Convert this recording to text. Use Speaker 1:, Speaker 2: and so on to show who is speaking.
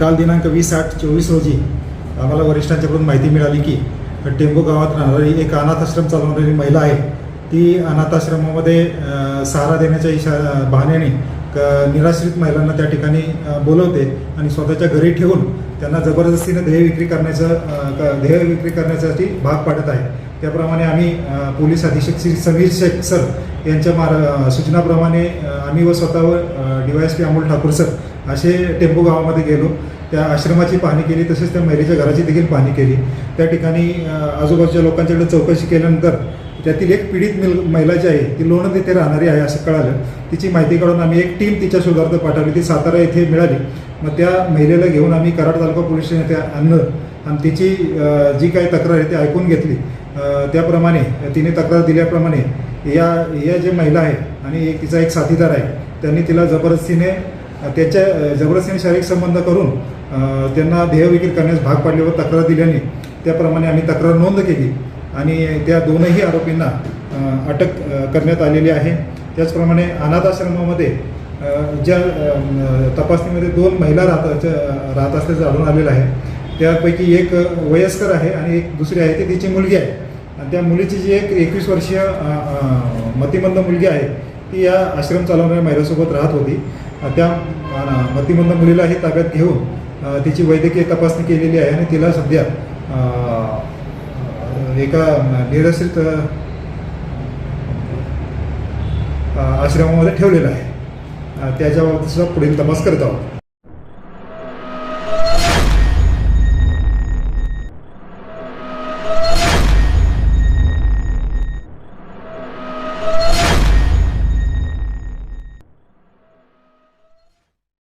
Speaker 1: काल दिनांक वीस आठ चोवीस रोजी आम्हाला वरिष्ठांच्याकडून माहिती मिळाली की टेंबू गावात राहणारी एक अनाथाश्रम चालवणारी महिला आहे. ती अनाथाश्रमामध्ये सहारा देण्याच्या इशा बहाण्याने क निराश्रित महिलांना त्या ठिकाणी बोलवते आणि स्वतःच्या घरी ठेवून त्यांना जबरदस्तीने ध्येय विक्री करण्याचं ध्येय विक्री करण्यासाठी भाग पाडत आहे. त्याप्रमाणे आम्ही पोलीस अधीक्षक श्री समीर शेख सर यांच्या मार सूचनाप्रमाणे आम्ही व स्वतःवर D Y S P Amol Thakur sir असे टेम्पो गावामध्ये गेलो. त्या आश्रमाची पाहणी केली तसेच त्या मैरीच्या घराची देखील पाहणी केली. त्या ठिकाणी आजूबाजूच्या लोकांच्याकडे चौकशी केल्यानंतर त्यातील एक पीडित मिल महिला जी आहे ती लोणंद येथे राहणारी आहे असं कळालं. तिची माहिती काढून आम्ही एक टीम तिच्या शोधार्थ पाठवली. ती सातारा येथे मिळाली. मग त्या महिलेला घेऊन आम्ही कराड तालुका पोलीस स्टेशन येथे आणलं आणि तिची जी काही तक्रार आहे ती ऐकून घेतली. त्याप्रमाणे तिने तक्रार दिल्याप्रमाणे या या जे महिला आहे आणि एक तिचा एक साथीदार आहे त्यांनी तिला जबरदस्तीने त्याच्या जबरदस्तीने शारीरिक संबंध करून त्यांना देहविक्री करण्यास भाग पाडले व तक्रार दिल्याने त्याप्रमाणे आम्ही तक्रार नोंद केली. आणि त्या दोनही आरोपींना अटक करण्यात आलेली आहे. त्याचप्रमाणे अनाथ आश्रमामध्ये ज्या तपासणीमध्ये दोन महिला राहत राहत असल्याचं आढळून आलेलं आहे. त्यापैकी एक वयस्कर आहे आणि एक दुसरी आहे ती तिची मुलगी आहे. आणि त्या मुलीची जी एक एकवीस वर्षीय मतिमंद मुलगी आहे ती या आश्रम चालवणाऱ्या महिलासोबत राहत होती. त्या मतिमंद मतिमंद मुलीलाही ताब्यात घेऊन तिची वैद्यकीय तपासणी केलेली आहे आणि तिला सध्या एका निराश्रित आश्रमामध्ये ठेवलेलं आहे. अ, सुद्धा पुढील तपास करत आहोत.